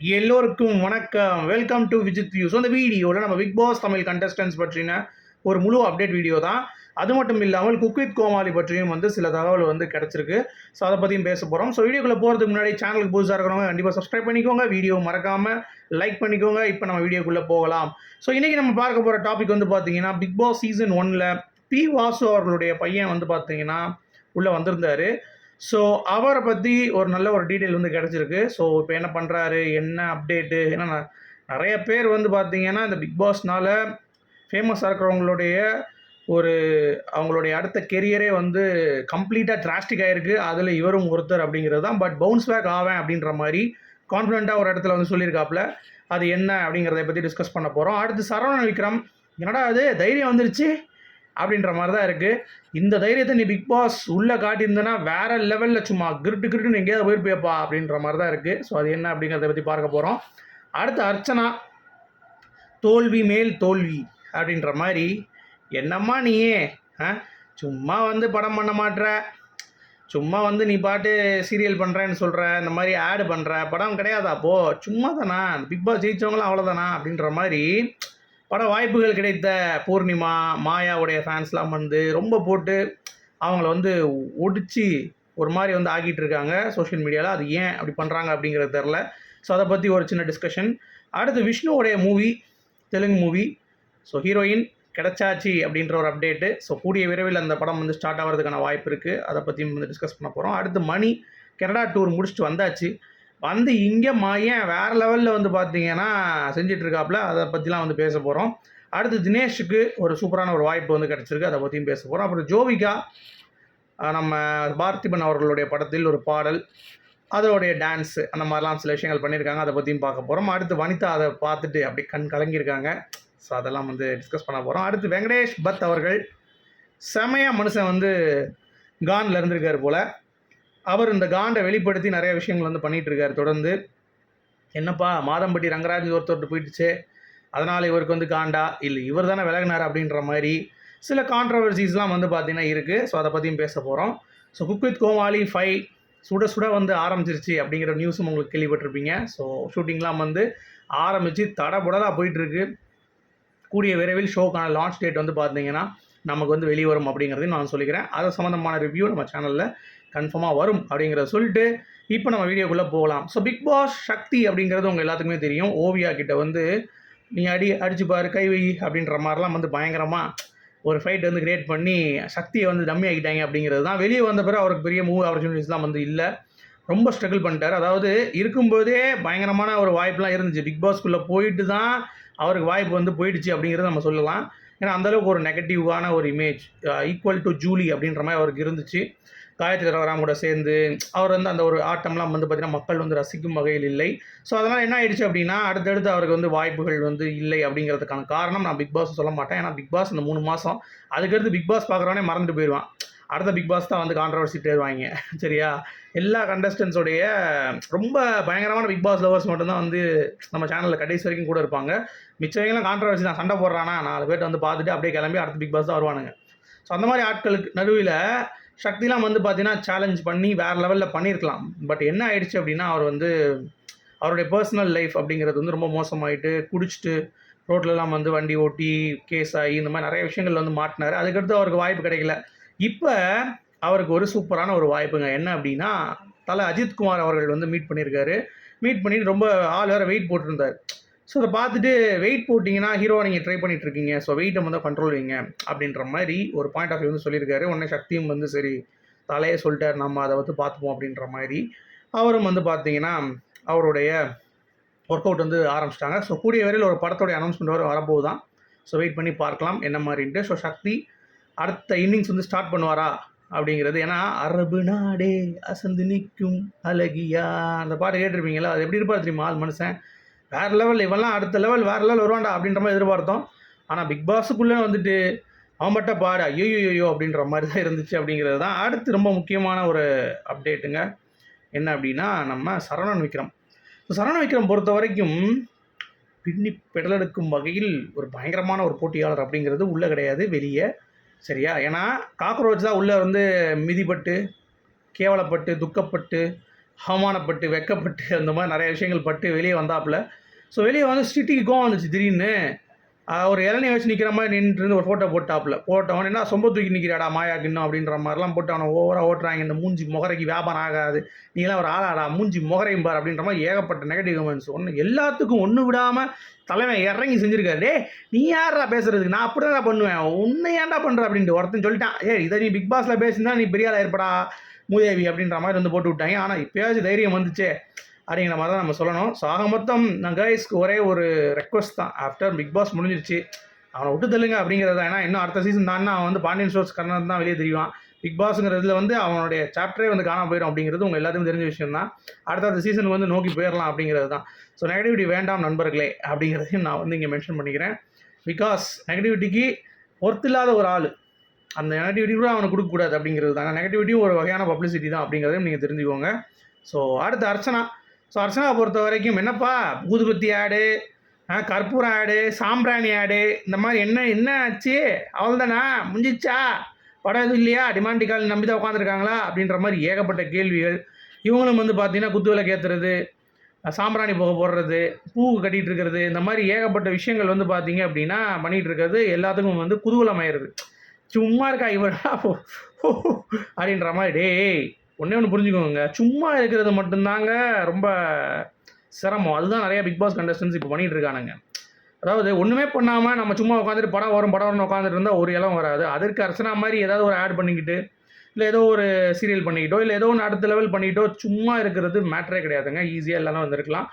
எல்லோருக்கும் வணக்கம். Welcome to Vijith views அந்த வீடியோவில் நம்ம பிக் பாஸ் தமிழ் கண்டஸ்டன்ஸ் பற்றின ஒரு முழு அப்டேட் வீடியோ தான். அது மட்டும் இல்லாமல் குக் வித் கோமாளி பற்றியும் வந்து சில தகவல் வந்து கிடச்சிருக்கு. ஸோ அதை பற்றியும் பேச போகிறோம் ஸோ வீடியோக்குள்ளே போகிறதுக்கு முன்னாடி சேனலுக்கு புதுசாக இருக்கிறவங்க கண்டிப்பாக சப்ஸ்கிரைப் பண்ணிக்கோங்க. வீடியோ மறக்காமல் லைக் பண்ணிக்கோங்க. இப்போ நம்ம வீடியோக்குள்ளே போகலாம். ஸோ இன்றைக்கி நம்ம பார்க்க போகிற டாபிக் வந்து பார்த்தீங்கன்னா பிக் பாஸ் சீசன் ஒனில் பி வாசு அவர்களுடைய பையன் வந்து பார்த்தீங்கன்னா உள்ளே வந்திருந்தார். ஸோ அவரை பற்றி ஒரு நல்ல ஒரு டீட்டெயில் வந்து கிடச்சிருக்கு. ஸோ இப்போ என்ன பண்ணுறாரு என்ன அப்டேட்டு ஏன்னா ந- நிறைய பேர் வந்து பார்த்தீங்கன்னா இந்த பிக் பாஸ்னால் ஃபேமஸாக இருக்கிறவங்களுடைய ஒரு அவங்களுடைய அடுத்த கெரியரே வந்து கம்ப்ளீட்டாக டிராஸ்டிக் ஆகிருக்கு அதில் இவரும் ஒருத்தர் அப்படிங்கிறது தான். பட் பவுன்ஸ் பேக் ஆவேன் அப்படின்ற மாதிரி கான்ஃபிடென்ட்டாக ஒரு இடத்துல வந்து சொல்லியிருக்காப்புல. அது என்ன அப்படிங்கிறத பற்றி டிஸ்கஸ் பண்ண போகிறோம் அடுத்து சரவண விக்ரம். என்னடா அது தைரியம் வந்துருச்சு. அப்படின்ற மாதிரி தான் இருக்குது இந்த தைரியத்தை நீ பிக் பாஸ் உள்ளே காட்டியிருந்தனா வேறு லெவலில் சும்மா கிருட்டு கிருட்டுன்னு எங்கேயாவது போயிருப்பியப்பா அப்படின்ற மாதிரி தான் இருக்குது ஸோ அது என்ன அப்படிங்கிறத பற்றி பார்க்க போகிறோம் அடுத்து அர்ச்சனா தோல்வி மேல் தோல்வி அப்படின்ற மாதிரி என்னம்மா நீயே? ஆ? சும்மா வந்து படம் பண்ண மாட்டுற சும்மா வந்து நீ பாட்டு சீரியல் பண்ணுறேன்னு சொல்கிற இந்த மாதிரி ஆடு பண்ணுற படம் கிடையாதா? அப்போது சும்மா தானா பிக் பாஸ் ஜெயிச்சவங்களாம் அவ்வளோதானா அப்படின்ற மாதிரி பட வாய்ப்புகள் கிடைத்த பூர்ணிமா மாயாவுடைய ஃபேன்ஸ்லாம் வந்து ரொம்ப போட்டு அவங்கள வந்து ஒடிச்சு ஒரு மாதிரி வந்து ஆக்கிட்டு இருக்காங்க சோஷியல் மீடியாவில் அது ஏன் அப்படி பண்ணுறாங்க அப்படிங்கிறது தெரில ஸோ அதை பற்றி ஒரு சின்ன டிஸ்கஷன் அடுத்து விஷ்ணுவோடைய movie Telugu movie so heroine கிடச்சாச்சு அப்படின்ற ஒரு அப்டேட்டு ஸோ கூடிய விரைவில் அந்த படம் வந்து ஸ்டார்ட் ஆகிறதுக்கான வாய்ப்பு இருக்குது அதை பற்றியும் வந்து டிஸ்கஸ் பண்ண போகிறோம் அடுத்து மணி கனடா டூர் முடிச்சுட்டு வந்தாச்சு. வந்து இங்கே மையன் வேறு லெவலில் வந்து பார்த்தீங்கன்னா செஞ்சிட்ருக்காப்புல அதை பற்றிலாம் வந்து பேச போகிறோம் அடுத்து தினேஷுக்கு ஒரு சூப்பரான ஒரு வாய்ப்பு வந்து கிடச்சிருக்கு அதை பற்றியும் பேச போகிறோம் அப்புறம் ஜோவிகா நம்ம பார்த்திபன் அவர்களுடைய படத்தில் ஒரு பாடல் அதோடைய டான்ஸு அந்த மாதிரிலாம் சில விஷயங்கள் பண்ணியிருக்காங்க அதை பற்றியும் பார்க்க போகிறோம் அடுத்து வனிதா அதை பார்த்துட்டு அப்படி கண் கலங்கியிருக்காங்க. ஸோ அதெல்லாம் வந்து டிஸ்கஸ் பண்ண போகிறோம் அடுத்து வெங்கடேஷ் பத் அவர்கள் செமையாக மனுஷன் வந்து கான்ல இருந்திருக்காரு போல். அவர் இந்த காண்டை வெளிப்படுத்தி நிறைய விஷயங்கள் வந்து பண்ணிகிட்ருக்கார் தொடர்ந்து என்னப்பா மாதம்பட்டி ரங்கராஜ் ஒருத்தர்கிட்ட போயிடுச்சு. அதனால் இவருக்கு வந்து காண்டா. இல்லை இவர் தானே விலகினார் அப்படின்ற மாதிரி சில கான்ட்ரவர்சிஸ்லாம் வந்து பார்த்தீங்கன்னா இருக்குது ஸோ அதை பற்றியும் பேச போகிறோம் so cook with Comali five சுட சுட வந்து ஆரம்பிச்சிருச்சு அப்படிங்கிற நியூஸும் உங்களுக்கு கேள்விப்பட்டிருப்பீங்க. ஸோ ஷூட்டிங்லாம் வந்து ஆரம்பித்து தடபுடலாக போயிட்டுருக்கு. கூடிய விரைவில் ஷோக்கான லான்ச் டேட் வந்து பார்த்தீங்கன்னா நமக்கு வந்து வெளியே வரும் அப்படிங்கிறதையும் நான் சொல்லிக்கிறேன். அது சம்மந்தமான ரிவ்யூ நம்ம சேனலில் கன்ஃபார்மாக வரும் அப்படிங்கிறத சொல்லிட்டு இப்போ நம்ம வீடியோக்குள்ளே போகலாம். ஸோ பிக் பாஸ் சக்தி அப்படிங்கிறது உங்கள் எல்லாத்துக்குமே தெரியும். ஓவியா கிட்ட வந்து நீ அடி அடிச்சு பாரு கை வை அப்படின்ற மாதிரிலாம் வந்து பயங்கரமாக ஒரு ஃபைட் வந்து கிரியேட் பண்ணி சக்தியை வந்து டம்மி ஆகிட்டாங்க அப்படிங்கிறது தான். வெளியே வந்த பிறகு அவருக்கு பெரிய மூவ் ஆப்பர்ச்சுனிட்டிஸ்லாம் வந்து இல்லை. ரொம்ப ஸ்ட்ரகிள் பண்ணிட்டார். அதாவது இருக்கும்போதே பயங்கரமான ஒரு வாய்ப்புலாம் இருந்துச்சு. பிக் பாஸ்க்குள்ளே போயிட்டு தான் அவருக்கு வாய்ப்பு வந்து போயிடுச்சு அப்படிங்கிறத நம்ம சொல்லலாம். ஏன்னா அந்தளவுக்கு ஒரு நெகட்டிவான ஒரு இமேஜ் ஈக்குவல் டு ஜூலி அப்படின்ற மாதிரி அவருக்கு இருந்துச்சு. காயத்ரி ரவராம் கூட சேர்ந்து அவர் வந்து அந்த ஒரு ஆட்டம்லாம் வந்து பார்த்திங்கன்னா மக்கள் வந்து ரசிக்கும் வகையில் இல்லை. ஸோ அதனால் என்ன ஆயிடுச்சு அப்படின்னா அடுத்தடுத்து அவருக்கு வந்து வாய்ப்புகள் வந்து இல்லை அப்படிங்கிறதுக்கான காரணம் நான் பிக் பாஸ் சொல்ல மாட்டேன். ஏன்னா பிக் பாஸ் இந்த மூணு மாதம் அதுக்கடுத்து பிக் பாஸ் பார்க்குறவனே மறந்துட்டு போயிடுவான். அடுத்த பிக் பாஸ் தான் வந்து கான்ட்ரவர்சி தேடுவாங்க. சரியா? எல்லா கண்டஸ்டன்ஸோடைய ரொம்ப பயங்கரமான பிக் பாஸ் லவர்ஸ் மட்டும்தான் வந்து நம்ம சேனலில் கடைசி வரைக்கும் கூட இருப்பாங்க. மிச்சவங்களாம் கான்ட்ரவர்சி தான். சண்டை போடுறானா நாலு பேர்ட்ட வந்து பார்த்துட்டு அப்படியே கிளம்பி அடுத்த பிக் பாஸ் தான் வருவானுங்க. ஸோ அந்த மாதிரி ஆட்களுக்கு நடுவில் சக்திலாம் வந்து பார்த்தீங்கன்னா சேலஞ்ச் பண்ணி வேறு லெவலில் பண்ணியிருக்கலாம் பட் என்ன ஆயிடுச்சு அப்படின்னா அவர் வந்து அவருடைய பர்சனல் லைஃப் அப்படிங்கிறது வந்து ரொம்ப மோசமாயிட்டு குடிச்சிட்டு ரோட்லலாம் வந்து வண்டி ஓட்டி கேஸ் ஆகி இந்த மாதிரி நிறைய விஷயங்கள் வந்து மாட்டினார். அதுக்கடுத்து அவருக்கு வாய்ப்பு கிடைக்கல. இப்போ அவருக்கு ஒரு சூப்பரான ஒரு வாய்ப்புங்க. என்ன அப்படின்னா தலை அஜித்குமார் அவர்கள் வந்து மீட் பண்ணியிருக்காரு மீட் பண்ணி ரொம்ப ஆள் வேறு வெயிட் போட்டிருந்தார். ஸோ அதை பார்த்துட்டு வெயிட் போட்டிங்கன்னா ஹீரோவை நீங்கள் ட்ரை பண்ணிட்டு இருக்கீங்க ஸோ வெயிட்டை வந்து கண்ட்ரோல் வைங்க அப்படின்ற மாதிரி ஒரு பாயிண்ட் ஆஃப் வியூ வந்து சொல்லியிருக்காரு. உடனே சக்தியும் வந்து சரி தலையே சொல்லிட்டார். நம்ம அதை வந்து பார்த்துப்போம் அப்படின்ற மாதிரி. அவரும் வந்து பார்த்தீங்கன்னா அவருடைய ஒர்க் அவுட் வந்து ஆரம்பிச்சிட்டாங்க. ஸோ கூடிய வரையில் ஒரு படத்தோடைய அனௌன்ஸ்மெண்ட் வர வரப்போது தான் ஸோ வெயிட் பண்ணி பார்க்கலாம் என்ன மாதிரின்ட்டு. ஸோ சக்தி அடுத்த இன்னிங்ஸ் வந்து ஸ்டார்ட் பண்ணுவாரா அப்படிங்கிறது. ஏன்னா அரபு நாடே அசந்து நிற்கும் அழகியா. அந்த பாட்டு கேட்டிருப்பீங்களா அது எப்படி இருப்பார் தெரியுமா? ஆள் மனுஷன். வேறு லெவல் இவெல்லாம் அடுத்த லெவல் வேறு லெவல் வருவான்டா அப்படின்ற மாதிரி எதிர்பார்த்தோம். ஆனால் பிக் பாஸுக்குள்ளே வந்துட்டு அவன் மட்டும் பாடு ஐயோயோயோ அப்படின்ற மாதிரி தான் இருந்துச்சு அப்படிங்கிறது தான் அடுத்து ரொம்ப முக்கியமான ஒரு அப்டேட்டுங்க என்ன அப்படின்னா நம்ம சரவணன் விக்ரம். ஸோ விக்ரம் பொறுத்த வரைக்கும் பின்னி பெடலெடுக்கும் வகையில் ஒரு பயங்கரமான ஒரு போட்டியாளர் அப்படிங்கிறது உள்ளே கிடையாது வெளியே. சரியா? ஏன்னா காக்ரோச் தான் உள்ளே வந்து மிதிப்பட்டு கேவலப்பட்டு துக்கப்பட்டு அவமானப்பட்டு வெக்கப்பட்டு அந்த மாதிரி நிறைய விஷயங்கள் பட்டு வெளியே வந்தாப்புல. ஸோ வெளியே வந்து சிட்டிக்கு கோவம் வந்துச்சு திடீர்னு. ஒரு இளநீ வச்சு நிற்கிற மாதிரி நின்றுட்டு ஒரு ஃபோட்டோ போட்டாப்புல. போட்டவன் என்ன சொம்ப தூக்கி நிற்கிறாடா மாயா கிண்ணம்? அப்படின்ற மாதிரிலாம் போட்டு அவனை ஓவராக ஓட்டுறாங்க. இந்த மூஞ்சி முகரைக்கு வியாபாரம் ஆகாது. நீங்களாம் ஒரு ஆளாடா மூஞ்சி முகரையும் பார் அப்படின்ற மாதிரி ஏகப்பட்ட நெகட்டிவ் கமெண்ட்ஸ் ஒன்று எல்லாத்துக்கும் ஒன்று விடாமல் தலைவன் இறங்கி செஞ்சுருக்காரு. டே நீ யாரா பேசுறதுக்கு? நான் அப்படி தான் பண்ணுவேன். உன்னை ஏன்டா பண்ணுற அப்படின்ட்டு ஒருத்தன் சொல்லிட்டான். ஏ இதை நீ பிக் பாஸில் பேசினா நீ பெரிய ஆளா ஏற்படா மூதேவி அப்படின்ற மாதிரி வந்து போட்டு விட்டாங்க. ஆனால் இப்போயாச்சும் தைரியம் வந்துச்சே அப்படிங்கிற மாதிரி தான் நம்ம சொல்லணும். ஸோ ஆக மொத்தம் நான் கைஸ்க்கு ஒரே ஒரு ரெக்வஸ்ட் தான். ஆஃப்டர் பிக் பாஸ் முடிஞ்சிருச்சு. அவனை விட்டு தள்ளுங்க அப்படிங்கிறது தான். ஏன்னா இன்னும் அடுத்த சீசன் தான் அவன் வந்து பாண்டியன் ஸ்டோர்ஸ் கண்ணன் தான் வெளியே தெரியும் பிக் பாஸுங்கிறதுல வந்து அவனுடைய சாப்டரே வந்து காணாமல் போயிடும் அப்படிங்கிறது உங்கள் எல்லாத்துக்கும் தெரிஞ்ச விஷயம் தான். அடுத்த சீசன் வந்து நோக்கி போயிடலாம் அப்படிங்கிறது தான். ஸோ நெகட்டிவிட்டி வேண்டாம் நண்பர்களே அப்படிங்கிறதையும் நான் வந்து இங்கே மென்ஷன் பண்ணிக்கிறேன். பிகாஸ் நெகட்டிவிட்டிக்கு ஒர்த்தில்லாத ஒரு ஆள். அந்த நெகட்டிவிட்டி கூட அவனை கொடுக்கக்கூடாது அப்படிங்கிறது தான். நெகட்டிவிட்டியும் ஒரு வகையான பப்ளிசிட்டி தான் அப்படிங்கிறதையும் நீங்கள் தெரிஞ்சுக்கோங்க. ஸோ அடுத்து அர்ச்சனா. ஸோ அர்ச்சனா பொறுத்த வரைக்கும் என்னப்பா? ஊதுபத்தி ஆடு கற்பூரம் ஆடு சாம்பிராணி ஆடு இந்த மாதிரி என்ன என்ன ஆச்சு? அவள்தானா? முடிஞ்சிச்சா படம் எதுவும் இல்லையா? டிமாண்டி கால் நம்பி தான் உட்காந்துருக்காங்களா அப்படின்ற மாதிரி ஏகப்பட்ட கேள்விகள். இவங்களும் வந்து பார்த்தீங்கன்னா குத்து விளக்கு ஏற்றுறது சாம்பிராணி புகை போடுறது பூ கட்டிகிட்டு இருக்கிறது இந்த மாதிரி ஏகப்பட்ட விஷயங்கள் வந்து பார்த்தீங்க அப்படின்னா பண்ணிகிட்டு இருக்கிறது எல்லாத்துக்கும் வந்து குதூகலமாயிருது. சும்மா இருக்கா இவரா அப்படின்ற மாதிரி. டேய் ஒன்றே ஒன்று புரிஞ்சுக்கோங்க. சும்மா இருக்கிறது மட்டும்தாங்க ரொம்ப சிரமம். அதுதான் நிறைய பிக் பாஸ் கண்டஸ்டன்ஸ் இப்போ பண்ணிகிட்டு இருக்கானுங்க. அதாவது ஒன்றுமே பண்ணாமல் நம்ம சும்மா உட்காந்துட்டு படம் வரும் படம் வரும்னு உட்காந்துட்டு இருந்தால் ஒரு இலம் வராது. அதற்கு அர்ச்சனா மாதிரி ஏதாவது ஒரு ஆட் பண்ணிக்கிட்டு இல்லை ஏதோ ஒரு சீரியல் பண்ணிக்கிட்டோ இல்லை ஏதோ ஒன்று அடுத்த லெவல் பண்ணிக்கிட்டோ சும்மா இருக்கிறது மேட்டரே கிடையாதுங்க. ஈஸியாக எல்லாமே வந்திருக்கலாம்.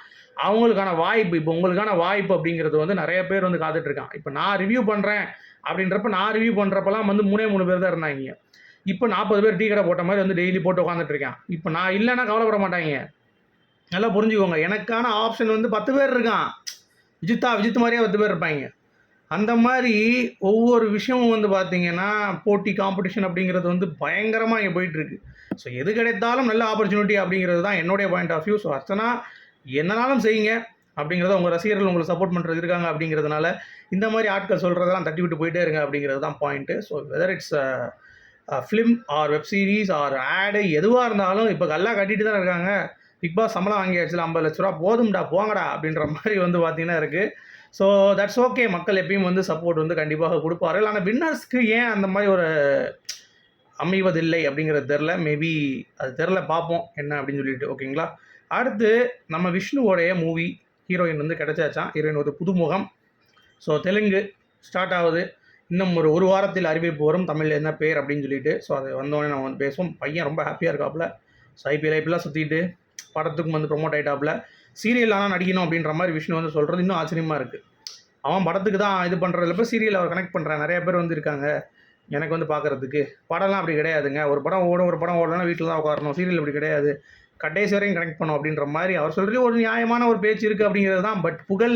அவங்களுக்கான வாய்ப்பு இப்போ உங்களுக்கான வாய்ப்பு அப்படிங்கிறது வந்து நிறைய பேர் வந்து காத்துட்ருக்கான் இப்போ நான் ரிவ்யூ பண்ணுறேன் அப்படின்றப்ப நான் ரிவ்யூ பண்ணுறப்பலாம் வந்து மூணே மூணு பேர் தான் இருந்தாங்க. இப்போ நாற்பது பேர் டீ கடை போட்ட மாதிரி வந்து டெய்லி போட்டு உட்காந்துட்டு இருக்கேன். இப்போ நான் இல்லைன்னா கவலைப்பட மாட்டாங்க. நல்லா புரிஞ்சுக்கோங்க. எனக்கான ஆப்ஷன் வந்து பத்து பேர் இருக்கான். விஜித்தா விஜித் மாதிரியே பத்து பேர் இருப்பாங்க. அந்த மாதிரி ஒவ்வொரு விஷயமும் வந்து பார்த்தீங்கன்னா போட்டி காம்படிஷன் அப்படிங்கிறது வந்து பயங்கரமாக இங்கே போயிட்டுருக்கு. ஸோ எது கிடைத்தாலும் நல்ல ஆப்பர்ச்சுனிட்டி அப்படிங்கிறது தான் என்னுடைய point of view so Archana என்னனாலும் செய்யுங்க. அப்படிங்கிறத உங்கள் ரசிகர்கள் உங்களுக்கு சப்போர்ட் பண்ணுறது இருக்காங்க அப்படிங்கிறதுனால இந்த மாதிரி ஆட்கள் சொல்கிறதெல்லாம் தட்டி விட்டு போயிட்டே இருங்க அப்படிங்கிறது தான் point so whether it's film or web series or ஆடு எதுவாக இருந்தாலும் இப்போ கல்லா கட்டிட்டு தான் இருக்காங்க. பிக் பாஸ் சம்பளம் வாங்கியாச்சுல ஐம்பது லட்ச ரூபா போதும்டா போங்கடா அப்படின்ற மாதிரி வந்து பார்த்தீங்கன்னா இருக்குது ஸோ தட்ஸ் ஓகே மக்கள் எப்பயும் வந்து சப்போர்ட் வந்து கண்டிப்பாக கொடுப்பார்கள். ஆனால் வின்னர்ஸ்க்கு ஏன் அந்த மாதிரி ஒரு அமைவதில்லை அப்படிங்கிறது தெரில மேபி அது தெரில பார்ப்போம் என்ன அப்படின்னு சொல்லிட்டு ஓகேங்களா அடுத்து நம்ம விஷ்ணுவோடைய மூவி ஹீரோயின் வந்து கிடைச்சாச்சான் ஹீரோயின் ஒரு புதுமுகம். ஸோ தெலுங்கு ஸ்டார்ட் ஆகுது. இன்னும் ஒரு ஒரு வாரத்தில் அறிவிப்பு வரும். தமிழில் என்ன பேர் அப்படின்னு சொல்லிட்டு. ஸோ அது வந்தோடனே நம்ம வந்து பேசுவோம். பையன் ரொம்ப ஹாப்பியாக இருக்காப்புல. ஸோ ஐபிஎல் ஐபிஎல்லாம் சுற்றிட்டு படத்துக்கும் வந்து ப்ரொமோட் ஆகிட்டாப்புல சீரியல் ஆனால் நடிக்கணும் அப்படின்ற மாதிரி விஷ்ணு வந்து சொல்கிறது இன்னும் ஆச்சரியமாக இருக்குது அவன் படத்துக்கு தான் இது பண்ணுறதுல சீரியல் அவர் கனெக்ட் பண்ணுறான் நிறைய பேர் வந்து இருக்காங்க. எனக்கு வந்து பார்க்குறதுக்கு. படம்லாம் அப்படி கிடையாதுங்க. ஒரு படம் ஓடும் ஒரு படம் ஓடலாம் வீட்டில் தான் உட்காரணும். சீரியல் அப்படி கிடையாது. கடைசி வரையும் கனெக்ட் பண்ணோம் அப்படின்ற மாதிரி அவர் சொல்கிறது ஒரு நியாயமான ஒரு பேச்சு இருக்குது அப்படிங்கிறது தான். பட் புகழ்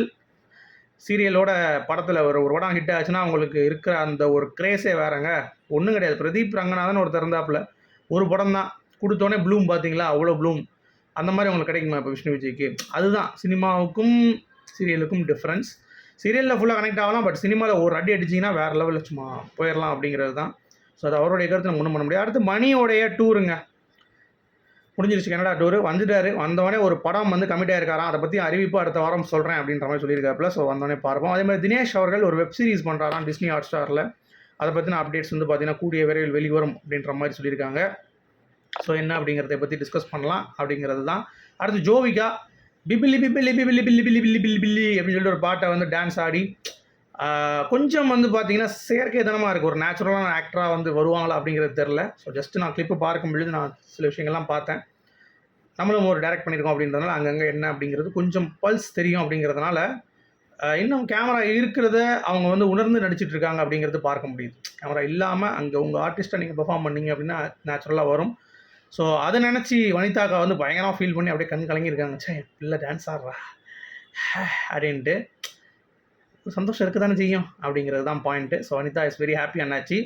சீரியலோட படத்தில் ஒரு ஒரு படம் ஹிட் ஆச்சுன்னா அவங்களுக்கு இருக்கிற அந்த ஒரு கிரேஸே வேறங்க. ஒன்றும் கிடையாது. பிரதீப் ரங்கநாதன் ஒருத்தர் இருந்தாப்புல ஒரு படம் தான். கொடுத்தோன்னே ப்ளூம் பார்த்தீங்களா அவ்வளோ ப்ளூம் அந்த மாதிரி உங்களுக்கு கிடைக்குமா இப்போ விஷ்ணு விஜய்க்கு? அதுதான். சினிமாவுக்கும் சீரியலுக்கும் டிஃப்ரென்ஸ் சீரியலில் ஃபுல்லாக கனெக்ட் ஆகலாம். பட் சினிமாவில் ஒரு அடி அடிச்சிங்கன்னா வேறு லெவலில் சும்மா போயிடலாம் அப்படிங்கிறது தான். ஸோ அது அவருடைய கருத்து நம்ம ஒன்றும் பண்ண முடியாது. அடுத்து மணியோடைய டூருங்க முடிஞ்சிருச்சு கனடா டூர் வந்துட்டாரு. வந்தவொடனே ஒரு படம் வந்து கமிட் ஆயிருக்காராம். அதை பற்றி அறிவிப்பு அடுத்த வாரம் சொல்கிறேன் அப்படின்ற மாதிரி சொல்லியிருக்காப்புல. ஸோ வந்தோடனே பார்ப்போம். அதே மாதிரி தினேஷ் அவர்கள் ஒரு வெப் சீரிஸ் பண்ணுறாராம் டிஸ்னி ஹாட் ஸ்டாரில் அதை பற்றின அப்டேட்ஸ் வந்து பார்த்தீங்கன்னா கூடிய விரைவில் வெளிவரும் அப்படின்ற மாதிரி சொல்லியிருக்காங்க. ஸோ என்ன அப்படிங்கிறத பற்றி டிஸ்கஸ் பண்ணலாம் அப்படிங்கிறது தான். அடுத்து ஜோவிகா. பிபிலி பிபிலி பிபிலி பில்லி பில்லி பில்லி பில்லி பில்லி அப்படின்னு சொல்லிட்டு ஒரு பாட்டை வந்து டான்ஸ் ஆடி கொஞ்சம் வந்து பார்த்தீங்கன்னா செயற்கைத்தனமாக இருக்குது ஒரு நேச்சுரலான ஆக்டராக வந்து வருவாங்களா அப்படிங்கிறது தெரில ஸோ ஜஸ்ட் நான் கிளிப்பு பார்க்கும் பொழுது நான் சில விஷயங்கள்லாம் பார்த்தேன். நம்மளும் ஒரு டைரக்ட் பண்ணியிருக்கோம் அப்படின்றதுனால அங்கங்கே என்ன அப்படிங்கிறது கொஞ்சம் பல்ஸ் தெரியும் அப்படிங்கிறதுனால இன்னும் கேமரா இருக்கிறத அவங்க வந்து உணர்ந்து நடிச்சிட்டு இருக்காங்க அப்படிங்கிறது பார்க்க முடியுது. கேமரா இல்லாமல் அங்கே உங்கள் ஆர்டிஸ்ட்டை நீங்கள் பெர்ஃபார்ம் பண்ணீங்க அப்படின்னா நேச்சுரலாக வரும். ஸோ அதை நினச்சி வனிதாக்கா வந்து பயங்கரமாக ஃபீல் பண்ணி அப்படியே கண் கலங்கியிருக்காங்க. சே இல்லை டான்ஸ் ஆடுறா. அப்படின்ட்டு சந்தோஷம் இருக்க தானே செய்யும்? அப்படிங்கிறது தான் point so Anitha is very happy அண்ணாச்சி.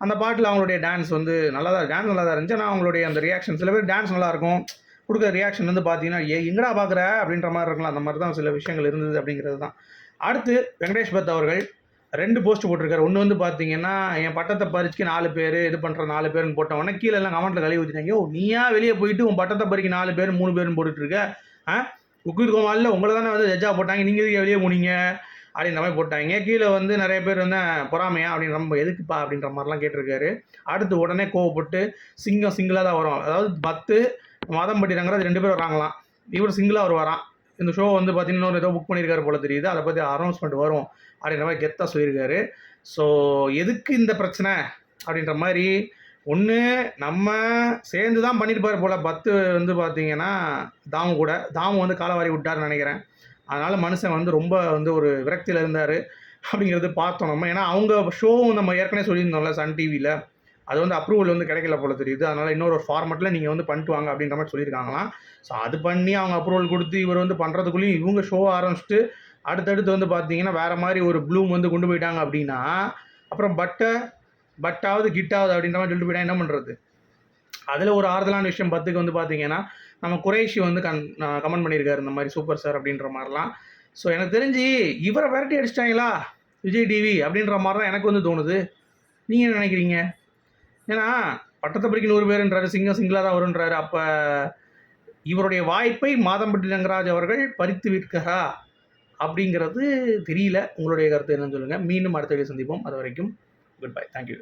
அந்த பாட்டில் அவங்களுடைய டான்ஸ் வந்து நல்லா தான் டான்ஸ் நல்லா தான் இருந்துச்சு. ஆனால் அவங்களுடைய அந்த ரியாக்ஷன் சில பேர் டான்ஸ் நல்லாயிருக்கும். கொடுக்குற ரியாக்ஷன் வந்து பார்த்தீங்கன்னா ஏ எங்கடா பார்க்குற அப்படின்ற மாதிரி இருக்கலாம். அந்த மாதிரி தான் சில விஷயங்கள் இருந்தது அப்படிங்கிறது தான் அடுத்து வெங்கடேஷ் பத் அவர்கள் ரெண்டு போஸ்ட் போட்டிருக்காரு. ஒன்று வந்து பார்த்தீங்கன்னா என் பட்டத்தை பறிச்சுக்கு நாலு பேர் இது பண்ணுற நாலு பேர்னு போட்டவொடனே கீழே எல்லாம் கமெண்ட்டில் கழுவி ஊற்றினாங்க ஓ நீயா வெளியே போயிட்டு உன் பட்டத்தை பறிக்க நாலு பேர் மூணு பேர்னு போட்டுட்டுருக்க ஆ? குக்கித் உங்களை தானே வந்து ஜட்ஜாக போட்டாங்க. நீங்கள் எதுக்கு வெளியே போனீங்க? அப்படின்ற மாதிரி போட்டாங்க. கீழே வந்து நிறைய பேர் வந்து பொறாமையா? அப்படின்னு நம்ம எதுக்குப்பா? அப்படின்ற மாதிரிலாம் கேட்டிருக்காரு. அடுத்து உடனே கோவப்பட்டு சிங்கம் சிங்கிளாக தான் வரும். அதாவது பத்து மதம் ரங்கராஜ் ரெண்டு பேர் வராங்களாம். இவர் சிங்கிளாக அவர் வரான் இந்த ஷோ வந்து பார்த்தீங்கன்னா இன்னொரு ஏதோ புக் பண்ணியிருக்காரு போல தெரியுது. அதை பற்றி அனௌன்ஸ்மெண்ட் வரும் அப்படின்ற மாதிரி கெத்தாக சொல்லியிருக்காரு. ஸோ எதுக்கு இந்த பிரச்சனை? அப்படின்ற மாதிரி ஒன்று நம்ம சேர்ந்து தான் பண்ணியிருப்பார் போல். பத்து வந்து பார்த்தீங்கன்னா தாமு கூட. தாமு வந்து காலவாரி விட்டார்னு நினைக்கிறேன். அதனால் மனுஷன் வந்து ரொம்ப வந்து ஒரு விரக்தியில் இருந்தார் அப்படிங்கிறது பார்த்தோம் நம்ம. ஏன்னா அவங்க ஷோவும் நம்ம ஏற்கனவே சொல்லியிருந்தோம்ல சன் டிவியில் அது வந்து அப்ரூவல் வந்து கிடைக்கல போல தெரியுது. அதனால் இன்னொரு ஒரு ஃபார்மெட்டில் நீங்கள் வந்து பண்ணிட்டு வாங்க அப்படின்ற மாதிரி சொல்லியிருக்காங்களாம். ஸோ அது பண்ணி அவங்க அப்ரூவல் கொடுத்து இவர் வந்து பண்ணுறதுக்குள்ளேயும் இவங்க ஷோ ஆரம்பிச்சுட்டு அடுத்தடுத்து வந்து பார்த்தீங்கன்னா வேறு மாதிரி ஒரு ப்ளூம் வந்து கொண்டு போயிட்டாங்க அப்படின்னா அப்புறம் பட்டை பட்டாவது கிட்டாவது அப்படின்ற மாதிரி சொல்லிட்டு போயிட்டா என்ன பண்ணுறது அதில் ஒரு ஆறுதலான விஷயம் பத்துக்கு வந்து பார்த்தீங்கன்னா நம்ம குறைஷி வந்து கன் கமெண்ட் பண்ணியிருக்காரு இந்த மாதிரி சூப்பர் சார் அப்படின்ற மாதிரிலாம். ஸோ எனக்கு தெரிஞ்சு இவரை விரட்டி அடிச்சிட்டாங்களா? விஜய் டிவி அப்படின்ற மாதிரி தான் எனக்கு வந்து தோணுது. நீங்கள் என்ன நினைக்கிறீங்க? ஏன்னா பட்டத்தை படிக்க நூறு பேருன்றாரு சிங்கம் சிங்கிளாக தான் வருன்றாரு அப்போ இவருடைய வாய்ப்பை மாதம்பட்டி ரங்கராஜ் அவர்கள் பறித்து விற்கிறா? அப்படிங்கிறது தெரியல. உங்களுடைய கருத்து என்னன்னு சொல்லுங்கள் மீண்டும் அடுத்த வீடியோ சந்திப்போம். அது வரைக்கும் குட் பை தேங்க்யூ